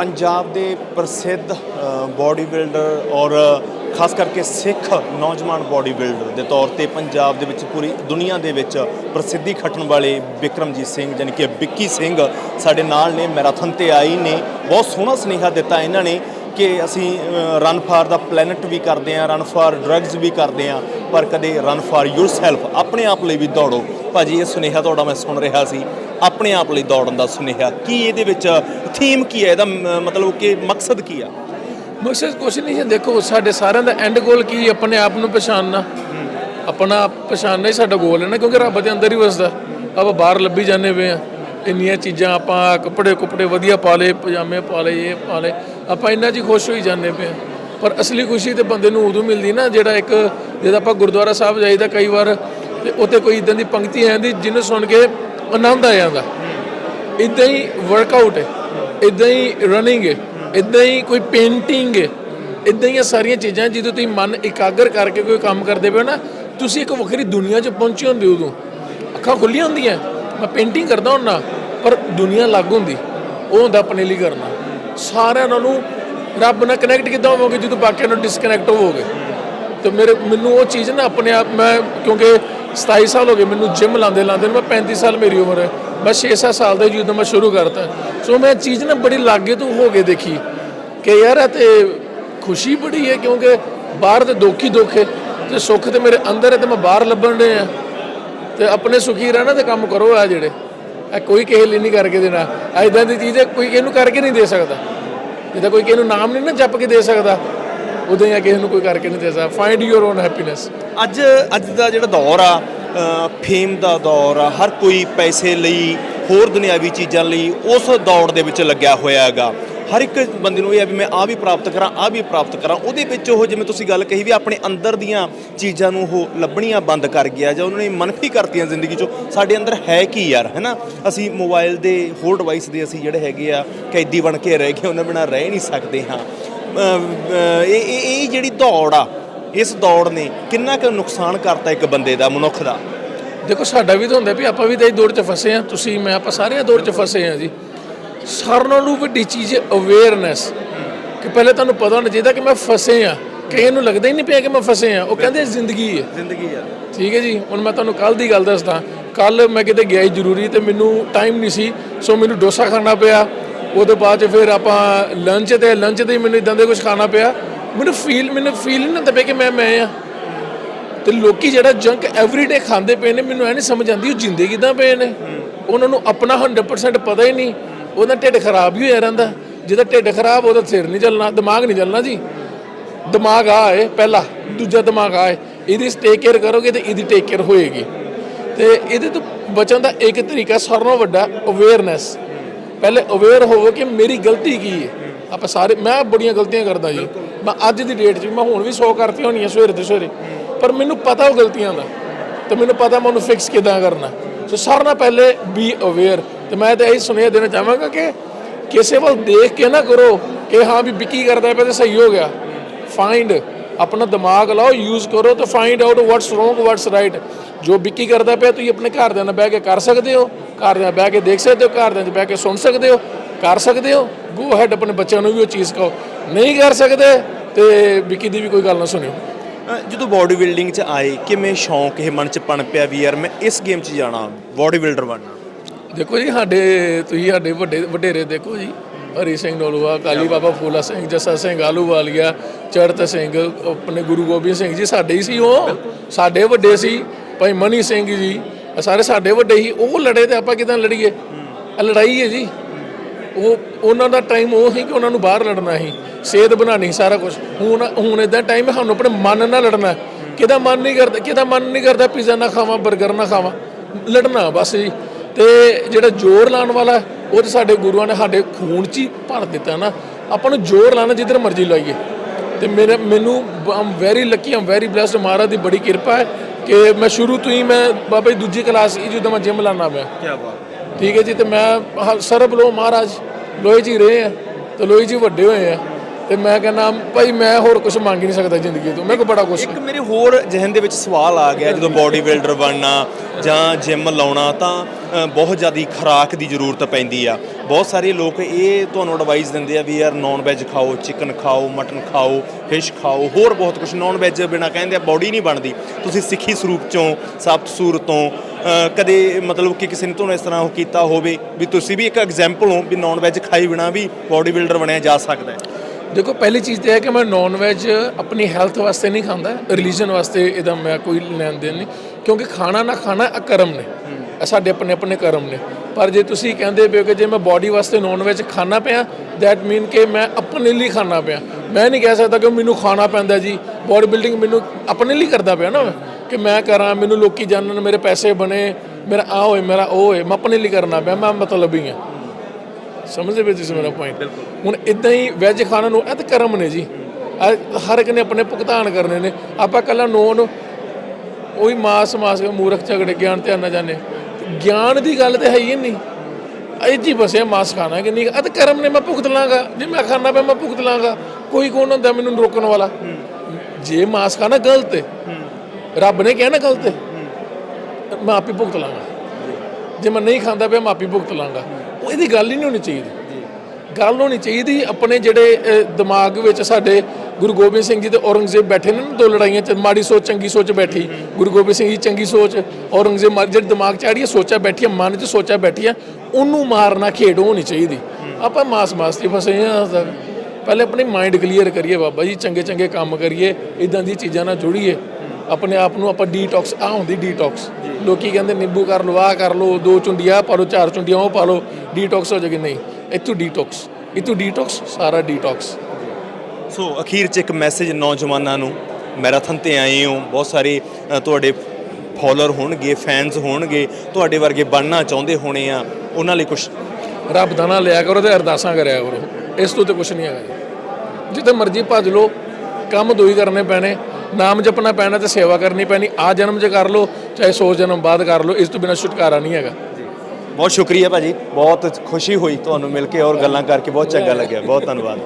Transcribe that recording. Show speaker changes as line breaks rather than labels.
ਪੰਜਾਬ ਦੇ ਪ੍ਰਸਿੱਧ body builder ਔਰ ਖਾਸ ਕਰਕੇ ਸਿੱਖ ਨੌਜਵਾਨ ਬਾਡੀ ਬਿਲਡਰ ਦੇ ਤੌਰ ਤੇ ਪੰਜਾਬ ਦੇ ਵਿੱਚ ਪੂਰੀ ਦੁਨੀਆ ਦੇ ਵਿੱਚ ਪ੍ਰਸਿੱਧੀ ਖੱਟਣ ਵਾਲੇ ਵਿਕਰਮਜੀਤ ਸਿੰਘ ਯਾਨੀ ਕਿ ਵਿੱਕੀ ਸਿੰਘ ਸਾਡੇ ਨਾਲ ਨੇ, ਮੈਰਾਥਨ ਤੇ ਆਈ ਨੇ। ਬਹੁਤ ਸੋਹਣਾ ਸੁਨੇਹਾ ਦਿੱਤਾ ਇਹਨਾਂ ਨੇ ਕਿ ਅਸੀਂ ਰਨ ਫਾਰ ਦਾ ਪਲੈਨਟ ਵੀ ਕਰਦੇ ਹਾਂ ਰਨ ਫਾਰ ਡਰੱਗਸ ਵੀ ਕਰਦੇ ਹਾਂ, ਪਰ ਕਦੇ ਰਨ ਫਾਰ ਯੂਰਸੈਲਫ ਆਪਣੇ ਆਪ ਲਈ ਵੀ ਦੌੜੋ। ਭਾਜੀ, ਇਹ ਸੁਨੇਹਾ ਤੁਹਾਡਾ ਮੈਂ ਸੁਣ ਰਿਹਾ ਸੀ। ਆਪਣੇ ਆਪ ਲਈ ਦੌੜਨ ਦਾ ਸੁਨੇਹਾ ਕੀ ਇਹਦੇ ਵਿੱਚ ਥੀਮ ਕੀ ਹੈ? ਇਹਦਾ ਮਤਲਬ ਕਿ ਮਕਸਦ ਕੀ ਆ?
ਮਕਸਦ ਕੁਛ ਨਹੀਂ ਹੈ ਦੇਖੋ, ਸਾਡੇ ਸਾਰਿਆਂ ਦਾ ਐਂਡ ਗੋਲ ਕੀ? ਆਪਣੇ ਆਪ ਨੂੰ ਪਛਾਣਨਾ। ਆਪਣਾ ਪਛਾਣਨਾ ਹੀ ਸਾਡਾ ਗੋਲ ਹੈ ਨਾ, ਕਿਉਂਕਿ ਰੱਬ ਦੇ ਅੰਦਰ ਹੀ ਵਸਦਾ। ਆਪਾਂ ਬਾਹਰ ਲੱਭੀ ਜਾਂਦੇ ਪਏ ਆ। ਇੰਨੀਆਂ ਚੀਜ਼ਾਂ ਆਪਾਂ ਕੱਪੜੇ ਕੁਪੜੇ ਵਧੀਆ ਪਾ ਲਏ, ਪਜਾਮੇ ਪਾ ਲਏ, ਇਹ ਪਾ ਲਏ। ਆਪਾਂ ਇੰਨਾ ਜੀ ਖੁਸ਼ ਹੋਈ ਜਾਂਦੇ ਪਏ ਆ। ਪਰ ਅਸਲੀ ਖੁਸ਼ੀ ਤੇ ਬੰਦੇ ਨੂੰ ਉਦੋਂ ਮਿਲਦੀ ਨਾ, ਜਿਹੜਾ ਇੱਕ ਜਦੋਂ ਆਪਾਂ ਗੁਰਦੁਆਰਾ ਸਾਹਿਬ ਜਾਈਦਾ ਕਈ ਵਾਰ, ਤੇ ਉੱਥੇ ਕੋਈ ਇਦਾਂ ਦੀ ਪੰਕਤੀ ਆਂਦੀ ਜਿਹਨੂੰ ਸੁਣ ਕੇ ਆਨੰਦ ਆ ਜਾਂਦਾ। ਇਦਾਂ ਹੀ ਵਰਕਆਊਟ ਹੈ ਇਦਾਂ ਹੀ ਰਨਿੰਗ ਹੈ ਇਦਾਂ ਹੀ ਕੋਈ ਪੇਂਟਿੰਗ ਹੈ ਇਦਾਂ ਹੀ ਸਾਰੀਆਂ ਚੀਜ਼ਾਂ ਜਦੋਂ ਤੁਸੀਂ ਮਨ ਇਕਾਗਰ ਕਰਕੇ ਕੋਈ ਕੰਮ ਕਰਦੇ ਪਏ ਹੋ ਨਾ, ਤੁਸੀਂ ਇੱਕ ਵੱਖਰੀ ਦੁਨੀਆ 'ਚ ਪਹੁੰਚੇ ਹੁੰਦੇ ਉਦੋਂ। ਅੱਖਾਂ ਖੁੱਲੀਆਂ ਹੁੰਦੀਆਂ, ਮੈਂ ਪੇਂਟਿੰਗ ਕਰਦਾ ਹੁੰਨਾ ਪਰ ਦੁਨੀਆ ਲੱਗ ਹੁੰਦੀ, ਉਹ ਹੁੰਦਾ ਆਪਣੇ ਲਈ ਕਰਨਾ। ਸਾਰਿਆਂ ਨੂੰ ਰੱਬ ਨਾਲ ਕਨੈਕਟ ਕਿੱਦਾਂ ਹੋਵੋਗੇ ਜਦੋਂ ਬਾਕੀਆਂ ਨਾਲ ਡਿਸਕਨੈਕਟ ਹੋਵੋਗੇ? ਤੇ ਮੇਰੇ, ਮੈਨੂੰ ਉਹ ਚੀਜ਼ ਨਾ ਆਪਣੇ ਆਪ, ਮੈਂ ਕਿਉਂਕਿ 27 ਸਾਲ ਹੋ ਗਏ ਮੈਨੂੰ ਜਿਮ ਲਾਉਂਦੇ ਲਾਉਂਦੇ ਨੂੰ, ਮੈਂ 35 ਸਾਲ ਮੇਰੀ ਉਮਰ ਹੈ। ਮੈਂ 6-7 ਸਾਲ ਦਾ ਜਦੋਂ ਮੈਂ ਸ਼ੁਰੂ ਕਰਤਾ। ਸੋ ਮੈਂ ਇਹ ਚੀਜ਼ ਨਾ ਬੜੀ ਲਾਗੇ ਤੋਂ ਹੋ ਕੇ ਦੇਖੀ ਕਿ ਯਾਰ ਤੇ ਖੁਸ਼ੀ ਬੜੀ ਹੈ ਕਿਉਂਕਿ ਬਾਹਰ ਤੇ ਦੁੱਖ ਹੀ ਦੁੱਖ ਹੈ ਤੇ ਸੁੱਖ ਤੇ ਮੇਰੇ ਅੰਦਰ ਹੈ ਤੇ ਮੈਂ ਬਾਹਰ ਲੱਭਣ ਦੇ ਆ ਤੇ ਆਪਣੇ ਸੁਖੀ ਰਹਿਣਾ ਤੇ ਕੰਮ ਕਰੋ ਆ ਜਿਹੜੇ। ਇਹ ਕੋਈ ਕਿਸੇ ਲਈ ਨਹੀਂ ਕਰਕੇ ਦੇਣਾ। ਐਦਾਂ ਦੀ ਚੀਜ਼ ਹੈ ਕੋਈ ਇਹਨੂੰ ਕਰਕੇ ਨਹੀਂ ਦੇ ਸਕਦਾ। ਜਿੱਦਾਂ ਕੋਈ ਕਿਸੇ ਨੂੰ ਨਾਮ ਨਹੀਂ ਨਾ ਜਪ ਕੇ ਦੇ ਸਕਦਾ। ਉਦੋਂ ਹੀ ਆ ਕਿਸੇ ਨੂੰ ਕੋਈ ਕਰਕੇ ਨਹੀਂ ਦੇ ਸਕਦਾ। ਫਾਈਂਡ ਯੂਰ ਓਨ ਹੈਪੀਨੈਸ
ਅੱਜ ਅੱਜ ਦਾ ਜਿਹੜਾ ਦੌਰ ਆ ਫੇਮ ਦਾ ਦੌਰ ਆ, ਹਰ ਕੋਈ ਪੈਸੇ ਲਈ, ਹੋਰ ਦੁਨਿਆਵੀ ਚੀਜ਼ਾਂ ਲਈ ਉਸ ਦੌੜ ਦੇ ਵਿੱਚ ਲੱਗਿਆ ਹੋਇਆ ਹੈਗਾ। ਹਰ ਇੱਕ ਬੰਦੇ ਨੂੰ ਇਹ ਆ ਵੀ ਮੈਂ ਆ ਵੀ ਪ੍ਰਾਪਤ ਕਰਾਂ ਆ ਵੀ ਪ੍ਰਾਪਤ ਕਰਾਂ। ਉਹਦੇ ਵਿੱਚ ਉਹ ਜਿਵੇਂ ਤੁਸੀਂ ਗੱਲ ਕਹੀ ਵੀ ਆਪਣੇ ਅੰਦਰ ਦੀਆਂ ਚੀਜ਼ਾਂ ਨੂੰ ਉਹ ਲੱਭਣੀਆਂ ਬੰਦ ਕਰ ਗਿਆ ਜਾਂ ਉਹਨਾਂ ਨੇ ਮਨਫੀ ਕਰਤੀਆਂ ਜ਼ਿੰਦਗੀ 'ਚੋਂ, ਸਾਡੇ ਅੰਦਰ ਹੈ ਕੀ ਯਾਰ, ਹੈਨਾ? ਅਸੀਂ ਮੋਬਾਈਲ ਦੇ, ਹੋਰ ਡਿਵਾਈਸ ਦੇ ਅਸੀਂ ਜਿਹੜੇ ਹੈਗੇ ਆ, ਕੈਦੀ ਬਣ ਕੇ ਰਹਿ ਗਏ, ਉਹਨਾਂ ਬਿਨਾਂ ਰਹਿ ਨਹੀਂ ਸਕਦੇ, ਹਾਂ। ਇਹ ਇਹ ਜਿਹੜੀ ਦੌੜ ਆ ਇਸ ਦੌੜ ਨੇ ਕਿੰਨਾ ਕੁ ਨੁਕਸਾਨ ਕਰਤਾ ਇੱਕ ਬੰਦੇ ਦਾ ਮਨੁੱਖ ਦਾ?
ਦੇਖੋ ਸਾਡਾ ਵੀ ਤਾਂ ਹੁੰਦਾ ਵੀ ਆਪਾਂ ਵੀ ਤਾਂ ਇਹ ਦੌੜ 'ਚ ਫਸੇ ਆ ਤੁਸੀਂ ਮੈਂ ਆਪਾਂ ਸਾਰੇ ਦੌੜ 'ਚ ਫਸੇ ਆ ਜੀ। ਸਾਰਿਆਂ ਨਾਲੋਂ ਵੱਡੀ ਚੀਜ਼ ਹੈ ਅਵੇਅਰਨੈਸ ਕਿ ਪਹਿਲੇ ਤੁਹਾਨੂੰ ਪਤਾ ਹੋਣਾ ਚਾਹੀਦਾ ਕਿ ਮੈਂ ਫਸੇ ਆ ਕਿਸੇ ਨੂੰ ਲੱਗਦਾ ਹੀ ਨਹੀਂ ਪਿਆ ਕਿ ਮੈਂ ਫਸੇ ਆ ਉਹ ਕਹਿੰਦੇ ਜ਼ਿੰਦਗੀ ਹੈ।
ਜ਼ਿੰਦਗੀ ਆ।
ਠੀਕ ਹੈ ਜੀ ਹੁਣ ਮੈਂ ਤੁਹਾਨੂੰ ਕੱਲ ਦੀ ਗੱਲ ਦੱਸਦਾ। ਕੱਲ ਮੈਂ ਕਿਤੇ ਗਿਆ ਹੀ ਜ਼ਰੂਰੀ ਤੇ ਮੈਨੂੰ ਟਾਈਮ ਨਹੀਂ ਸੀ ਸੋ ਮੈਨੂੰ ਡੋਸਾ ਖਾਣਾ ਪਿਆ। ਉਹਦੇ ਬਾਅਦ 'ਚ ਫਿਰ ਆਪਾਂ ਲੰਚ ਤੇ ਲੰਚ ਤੇ ਮੈਨੂੰ ਇਦਾਂ ਦੇ ਕੁਝ ਖਾਣਾ ਪਿਆ। ਮੈਨੂੰ ਫੀਲ ਮੈਨੂੰ ਫੀਲ ਨਹੀਂ ਹੁੰਦਾ ਪਿਆ ਕਿ ਮੈਂ ਮੈਂ ਆ। ਤੇ ਲੋਕੀ ਜਿਹੜਾ ਜੰਕ ਐਵਰੀਡੇ ਖਾਂਦੇ ਪਏ ਨੇ, ਮੈਨੂੰ ਐ ਨਹੀਂ ਸਮਝ ਆਉਂਦੀ, ਉਹ ਜਿੰਦੇ ਕਿਦਾਂ ਪਏ ਨੇ? ਉਹਨਾਂ ਨੂੰ ਆਪਣਾ 100% ਪਤਾ ਹੀ ਨਹੀਂ। ਉਹਦਾ ਢਿੱਡ ਖਰਾਬ ਹੀ ਹੋਇਆ ਰਹਿੰਦਾ। ਜਿਹਦਾ ਢਿੱਡ ਖਰਾਬ, ਉਹਦਾ ਸਿਰ ਨਹੀਂ ਚੱਲਣਾ, ਦਿਮਾਗ ਨਹੀਂ ਚੱਲਣਾ ਜੀ। ਦਿਮਾਗ ਆ ਏ ਪਹਿਲਾ। ਦੂਜਾ ਦਿਮਾਗ ਆ ਹੈ ਇਹਦੀ ਟੇਕ ਕੇਅਰ ਕਰੋਗੇ ਤੇ ਇਹਦੀ ਟੇਕ ਕੇਅਰ ਹੋਏਗੀ। ਤੇ ਇਹਦੇ ਤੋਂ ਬਚਣ ਦਾ ਇੱਕ ਤਰੀਕਾ ਸਾਰਿਆਂ ਨਾਲੋਂ ਵੱਡਾ ਅਵੇਅਰਨੈਸ ਪਹਿਲੇ ਅਵੇਅਰ ਹੋਵੋ ਕਿ ਮੇਰੀ ਗਲਤੀ ਕੀ ਹੈ। ਆਪਾਂ ਸਾਰੇ ਮੈਂ ਬੜੀਆਂ ਗਲਤੀਆਂ ਕਰਦਾ ਜੀ। ਮੈਂ ਅੱਜ ਦੀ ਡੇਟ 'ਚ ਮੈਂ ਹੁਣ ਵੀ 100 ਕਰਤੀਆਂ ਹੋਣੀਆਂ ਸਵੇਰੇ ਤੇ ਸਵੇਰੇ। ਪਰ ਮੈਨੂੰ ਪਤਾ ਉਹ ਗਲਤੀਆਂ ਦਾ। ਤੇ ਮੈਨੂੰ ਪਤਾ ਮੈਂ ਉਹਨੂੰ ਫਿਕਸ ਕਿਦਾਂ ਕਰਨਾ। ਸੋ ਸਾਰਿਆਂ ਨਾਲ ਪਹਿਲੇ ਬੀ ਅਵੇਅਰ ਤੇ ਮੈਂ ਤਾਂ ਇਹੀ ਸੁਨੇਹਾ ਦੇਣਾ ਚਾਹਾਂਗਾ ਕਿ ਕਿਸੇ ਵੱਲ ਦੇਖ ਕੇ ਨਾ ਕਰੋ ਕਿ ਹਾਂ ਵੀ ਬਿੱਕੀ ਕਰਦਾ ਪਿਆ ਤੇ ਸਹੀ ਹੋ ਗਿਆ। ਫਾਈਂਡ ਆਪਣਾ ਦਿਮਾਗ ਲਾਓ ਯੂਜ਼ ਕਰੋ ਤੇ find out what's wrong what's right ਜੋ ਬਿੱਕੀ ਕਰਦਾ ਪਿਆ ਤੁਸੀਂ ਆਪਣੇ ਘਰਦਿਆਂ ਨਾਲ ਬਹਿ ਕੇ ਕਰ ਸਕਦੇ ਹੋ। ਘਰਦਿਆਂ ਨਾਲ ਬਹਿ ਕੇ ਦੇਖ ਸਕਦੇ ਹੋ ਘਰਦਿਆਂ 'ਚ ਬਹਿ ਕੇ ਸੁਣ ਸਕਦੇ ਹੋ ਕਰ ਸਕਦੇ ਹੋ। ਗੋ ਹੈਡ ਆਪਣੇ ਬੱਚਿਆਂ ਨੂੰ ਵੀ ਉਹ ਚੀਜ਼ ਕਹੋ। ਨਹੀਂ ਕਰ ਸਕਦੇ ਤੇ ਬਿੱਕੀ ਦੀ ਵੀ ਕੋਈ ਗੱਲ ਨਾ ਸੁਣਿਓ।
ਜਦੋਂ ਬਾਡੀ ਬਿਲਡਿੰਗ 'ਚ ਆਏ ਕਿਵੇਂ ਸ਼ੌਂਕ ਇਹ ਮਨ 'ਚ ਪਣ ਪਿਆ ਵੀ ਯਾਰ ਮੈਂ ਇਸ ਗੇਮ 'ਚ ਜਾਣਾ ਬਾਡੀ ਬਿਲਡਰ ਬਣਨਾ?
ਦੇਖੋ ਜੀ ਸਾਡੇ ਤੁਸੀਂ ਸਾਡੇ ਵੱਡੇ ਵਡੇਰੇ ਦੇਖੋ ਜੀ। ਹਰੀ ਸਿੰਘ ਨੋਲੂਆ ਕਾਲੀ ਬਾਬਾ ਫੂਲਾ ਸਿੰਘ ਜੱਸਾ ਸਿੰਘ ਆਲੂਵਾਲੀਆ ਚੜਤ ਸਿੰਘ, ਆਪਣੇ ਗੁਰੂ ਗੋਬਿੰਦ ਸਿੰਘ ਜੀ ਸਾਡੇ ਹੀ ਸੀ ਉਹ। ਸਾਡੇ ਵੱਡੇ ਸੀ, ਭਾਈ ਮਨੀ ਸਿੰਘ ਜੀ। ਸਾਰੇ ਸਾਡੇ ਵੱਡੇ ਹੀ ਉਹ ਲੜੇ ਤੇ ਆਪਾਂ ਕਿਦਾਂ ਲੜੀਏ? ਇਹ ਲੜਾਈ ਹੈ ਜੀ। ਉਹ, ਉਹਨਾਂ ਦਾ ਟਾਈਮ ਉਹ ਸੀ ਕਿ ਉਹਨਾਂ ਨੂੰ ਬਾਹਰ ਲੜਨਾ ਸੀ। ਸਿਹਤ ਬਣਾਣੀ ਸਾਰਾ ਕੁਝ ਹੁਣ ਹੁਣ ਇਦਾਂ ਟਾਈਮ ਹੈ, ਸਾਨੂੰ ਆਪਣੇ ਮਨ ਨਾਲ ਲੜਨਾ। ਕਿਹਦਾ ਮਨ ਨਹੀਂ ਕਰਦਾ, ਕਿਹਦਾ ਮਨ ਨਹੀਂ ਕਰਦਾ ਪੀਜ਼ਾ ਨਾ ਖਾਵਾਂ 버ਗਰ ਨਾ ਖਾਵਾਂ। ਲੜਨਾ ਬਸ ਜੀ। ਤੇ ਜਿਹੜਾ ਜ਼ੋਰ ਲਾਉਣ ਵਾਲਾ, ਉਹ ਤੇ ਸਾਡੇ ਗੁਰੂਆਂ ਨੇ ਸਾਡੇ ਖੂਨ 'ਚ ਹੀ ਭਰ ਦਿੱਤਾ ਨਾ। ਆਪਾਂ ਨੂੰ ਜ਼ੋਰ ਲਾਣਾ ਜਿੱਧਰ ਮਰਜ਼ੀ ਲਾਈਏ। ਤੇ ਮੇਰੇ ਮੈਨੂੰ am very lucky am very blessed ਮਹਾਰਾਜ ਦੀ ਬੜੀ ਕਿਰਪਾ ਹੈ ਕਿ ਮੈਂ ਸ਼ੁਰੂ ਤੋਂ ਹੀ ਮੈਂ ਬਾਬਾ ਜੀ ਦੂਜੀ ਕਲਾਸ ਸੀ ਜਦੋਂ ਮੈਂ ਜਿਮ ਲਾਣਾ ਪਿਆ।
ਕੀ ਬਾਤ।
ਠੀਕ ਹੈ ਜੀ ਤੇ ਮੈਂ ਸਰਬ ਲੋ ਮਹਾਰਾਜ ਲੋਹੇ ਜੀ ਰਹੇ ਆ ਤੇ ਲੋਹੇ ਜੀ ਵੱਡੇ ਹੋਏ ਆ। ਤੇ ਮੈਂ ਕਹਿੰਦਾ ਭਾਈ ਮੈਂ ਹੋਰ ਕੁਝ ਮੰਗ ਹੀ ਨਹੀਂ ਸਕਦਾ ਜ਼ਿੰਦਗੀ ਤੋਂ। ਮੇਰੇ ਕੋਲ ਬੜਾ ਕੁਝ
ਇੱਕ ਮੇਰੇ ਹੋਰ ਜ਼ਿਹਨ ਦੇ ਵਿੱਚ ਸਵਾਲ ਆ ਗਿਆ ਜਦੋਂ ਬਾਡੀ ਬਿਲਡਰ ਬਣਨਾ ਜਾਂ ਜਿਮ ਲਾਉਣਾ ਤਾਂ ਬਹੁਤ ਜ਼ਿਆਦਾ ਖੁਰਾਕ ਦੀ ਜ਼ਰੂਰਤ ਪੈਂਦੀ ਆ। ਬਹੁਤ ਸਾਰੇ ਲੋਕ ਇਹ ਤੁਹਾਨੂੰ ਐਡਵਾਈਸ ਦਿੰਦੇ ਆ ਵੀ ਯਾਰ ਨਾਨ ਵੈਜ ਖਾਓ ਚਿਕਨ ਖਾਓ ਮਟਨ ਖਾਓ ਫਿਸ਼ ਖਾਓ ਹੋਰ ਬਹੁਤ ਕੁਝ ਨਾਨ ਵੈਜ ਬਿਨਾ ਕਹਿੰਦੇ ਆ ਬਾਡੀ ਨਹੀਂ ਬਣਦੀ। ਤੁਸੀਂ ਸਿੱਖੀ ਸਰੂਪ ਚੋਂ ਸਬਤ ਸੂਰਤ ਤੋਂ ਕਦੇ ਮਤਲਬ ਕਿ ਕਿਸੇ ਨੇ ਤੁਹਾਨੂੰ ਇਸ ਤਰ੍ਹਾਂ ਉਹ ਕੀਤਾ ਹੋਵੇ ਵੀ ਤੁਸੀਂ ਵੀ ਇੱਕ ਐਗਜ਼ਾਮਪਲ ਹੋ ਵੀ ਨਾਨ ਵੈਜ ਖਾਈ ਬਿਨਾ ਵੀ ਬਾਡੀ ਬਿਲਡਰ ਬਣਿਆ ਜਾ ਸਕਦਾ ਹੈ।
ਦੇਖੋ, ਪਹਿਲੀ ਚੀਜ਼ ਤੇ ਹੈ ਕਿ ਮੈਂ ਨਾਨ ਵੈਜ ਆਪਣੀ ਹੈਲਥ ਵਾਸਤੇ ਨਹੀਂ ਖਾਂਦਾ ਰਿਲੀਜਨ ਵਾਸਤੇ ਇਹਦਾ ਮੈਂ ਕੋਈ ਲੈਣ ਦੇਣ ਨਹੀਂ, ਕਿਉਂਕਿ ਖਾਣਾ ਨਾ ਖਾਣਾ ਅਕਰਮ ਨੇ। ਇਹ ਸਾਡੇ ਆਪਣੇ ਆਪਣੇ ਕਰਮ ਨੇ। ਪਰ ਜੇ ਤੁਸੀਂ ਕਹਿੰਦੇ ਪਿਓ ਕਿ ਜੇ ਮੈਂ ਬਾਡੀ ਵਾਸਤੇ ਨਾਨ ਵੈਜ ਖਾਣਾ ਪਿਆ ਦੈਟ ਮੀਨ ਕਿ ਮੈਂ ਆਪਣੇ ਲਈ ਖਾਣਾ ਪਿਆ। ਮੈਂ ਨਹੀਂ ਕਹਿ ਸਕਦਾ ਕਿ ਮੈਨੂੰ ਖਾਣਾ ਪੈਂਦਾ ਜੀ। ਬਾਡੀ ਬਿਲਡਿੰਗ ਮੈਨੂੰ ਆਪਣੇ ਲਈ ਕਰਦਾ ਪਿਆ ਨਾ ਕਿ ਮੈਂ ਕਰਾਂ, ਮੈਨੂੰ ਲੋਕੀ ਜਾਣਨ, ਮੇਰੇ ਪੈਸੇ ਬਣੇ, ਮੇਰਾ ਆ ਹੋਏ, ਮੇਰਾ ਉਹ ਹੋਏ, ਮੈਂ ਆਪਣੇ ਲਈ ਕਰਨਾ ਪਿਆ, ਮੈਂ ਮਤਲਬ ਹੀ ਹਾਂ। ਸਮਝਦੇ ਪਏ ਤੁਸੀਂ ਮੇਰਾ ਪੁਆਇੰਟ ਹੁਣ ਇਦਾਂ ਹੀ ਵੈਜ ਖਾਣਾ ਨੂੰ ਇਹ ਤਾਂ ਕਰਮ ਨੇ ਜੀ। ਹਰ ਇੱਕ ਨੇ ਆਪਣੇ ਭੁਗਤਾਨ ਕਰਨੇ ਨੇ। ਆਪਾਂ ਕੱਲਾ ਨੋਨ ਉਹੀ ਮਾਸ ਮਾਸ ਕੇ ਮੂਰਖ ਝਗੜੇ ਗਿਆਨ ਧਿਆਨ ਨਾ ਜਾਣੇ ਗਿਆਨ ਦੀ ਗੱਲ ਤੇ ਹੈ ਹੀ ਨਹੀਂ। ਇਹ ਜੀ ਬਸੇ ਮਾਸ ਖਾਣਾ ਕਿ ਨਹੀਂ। ਇਹ ਤਾਂ ਕਰਮ ਨੇ ਮੈਂ ਭੁਗਤ ਲਾਂਗਾ। ਜੇ ਮੈਂ ਖਾਣਾ ਪਿਆ ਮੈਂ ਭੁਗਤ ਲਾਂਗਾ। ਕੋਈ ਕੌਣ ਹੁੰਦਾ ਮੈਨੂੰ ਰੋਕਣ ਵਾਲਾ? ਜੇ ਮਾਸ ਖਾਣਾ ਗਲਤ ਹੈ ਰੱਬ ਨੇ ਕਿਹਾ ਨਾ ਗਲਤ ਹੈ ਮੈਂ ਆਪੇ ਭੁਗਤ ਲਾਂਗਾ। ਜੇ ਮੈਂ ਨਹੀਂ ਖਾਂਦਾ ਪਿਆ ਮਾਪੀ ਭੁਗਤ ਲਾਂਗਾ। ਉਹ ਇਹਦੀ ਗੱਲ ਹੀ ਨਹੀਂ ਹੋਣੀ ਚਾਹੀਦੀ। ਗੱਲ ਹੋਣੀ ਚਾਹੀਦੀ, ਆਪਣੇ ਜਿਹੜੇ ਦਿਮਾਗ ਵਿੱਚ ਸਾਡੇ ਗੁਰੂ ਗੋਬਿੰਦ ਸਿੰਘ ਜੀ ਤੇ ਔਰੰਗਜ਼ੇਬ ਬੈਠੇ ਨੇ ਨਾ, ਦੋ ਲੜਾਈਆਂ ਚ, ਮਾੜੀ ਸੋਚ, ਚੰਗੀ ਸੋਚ ਬੈਠੀ। ਗੁਰੂ ਗੋਬਿੰਦ ਸਿੰਘ ਜੀ ਚੰਗੀ ਸੋਚ, ਔਰੰਗਜ਼ੇਬ ਮਾੜੀ ਜਿਹੜੇ ਦਿਮਾਗ ਚ ਆ ਰਹੀ ਹੈ ਸੋਚਾਂ ਬੈਠੀਆਂ, ਮਨ ਚ ਸੋਚਾਂ ਬੈਠੀਆਂ, ਉਹਨੂੰ ਮਾਰਨਾ ਖੇਡ ਹੋਣੀ ਚਾਹੀਦੀ। ਆਪਾਂ ਮਾਸ ਮਾਸ ਤੇ ਫਸੇ ਹਾਂ ਪਹਿਲੇ ਆਪਣੇ ਮਾਈਂਡ ਕਲੀਅਰ ਕਰੀਏ, ਬਾਬਾ ਜੀ ਚੰਗੇ ਚੰਗੇ ਕੰਮ ਕਰੀਏ ਇਦਾਂ ਦੀ ਚੀਜ਼ਾਂ ਨਾਲ ਜੁੜੀਏ। ਆਪਣੇ ਆਪ ਨੂੰ ਆਪਾਂ ਡੀਟੌਕਸ ਆ ਹੁੰਦੀ ਡੀਟੌਕਸ ਲੋਕੀ ਕਹਿੰਦੇ ਨਿੰਬੂ ਕਰ ਲਓ ਆਹ ਕਰ ਲਓ ਦੋ ਚੁੰਡੀਆਂ ਪਾ ਲਓ ਚਾਰ ਚੁੰਡੀਆਂ ਉਹ ਪਾ ਲਓ ਡੀਟੌਕਸ ਹੋ ਜਾਏਗੀ। ਨਹੀਂ ਇੱਥੋਂ ਡੀਟੌਕਸ ਇੱਥੋਂ ਡੀਟੌਕਸ ਸਾਰਾ ਡੀਟੌਕਸ
ਸੋ ਅਖੀਰ 'ਚ ਇੱਕ ਮੈਸੇਜ ਨੌਜਵਾਨਾਂ ਨੂੰ ਮੈਰਾਥਨ ਤੇ ਆਏ ਹੋ ਬਹੁਤ ਸਾਰੇ ਤੁਹਾਡੇ ਫਾਲੋਅਰ ਹੋਣਗੇ ਫੈਨਸ ਹੋਣਗੇ ਤੁਹਾਡੇ ਵਰਗੇ ਬਣਨਾ ਚਾਹੁੰਦੇ ਹੋਣੇ ਆ ਉਹਨਾਂ ਲਈ ਕੁਝ
ਰੱਬ ਦਾ ਨਾਂ ਲਿਆ ਕਰੋ ਤੇ ਅਰਦਾਸਾਂ ਕਰਿਆ ਕਰੋ। ਇਸ ਤੋਂ ਤੇ ਕੁਝ ਨਹੀਂ ਹੈਗਾ। ਜਿੱਥੇ ਮਰਜ਼ੀ ਭੱਜ ਲਓ ਕੰਮ ਦੋ ਹੀ ਕਰਨੇ ਪੈਣੇ। ਨਾਮ ਜਪਣਾ ਪੈਣਾ ਤੇ ਸੇਵਾ ਕਰਨੀ ਪੈਣੀ, ਆ ਜਨਮ 'ਚ ਕਰ ਲਓ, ਚਾਹੇ 100 ਜਨਮ ਬਾਅਦ ਕਰ ਲਓ, ਇਸ ਤੋਂ ਬਿਨਾਂ ਛੁਟਕਾਰਾ ਨਹੀਂ ਹੈਗਾ।
ਬਹੁਤ ਸ਼ੁਕਰੀਆ ਭਾਜੀ, ਬਹੁਤ ਖੁਸ਼ੀ ਹੋਈ ਤੁਹਾਨੂੰ ਮਿਲ ਕੇ ਔਰ ਗੱਲਾਂ ਕਰਕੇ, ਬਹੁਤ ਚੰਗਾ ਲੱਗਿਆ, ਬਹੁਤ ਧੰਨਵਾਦ।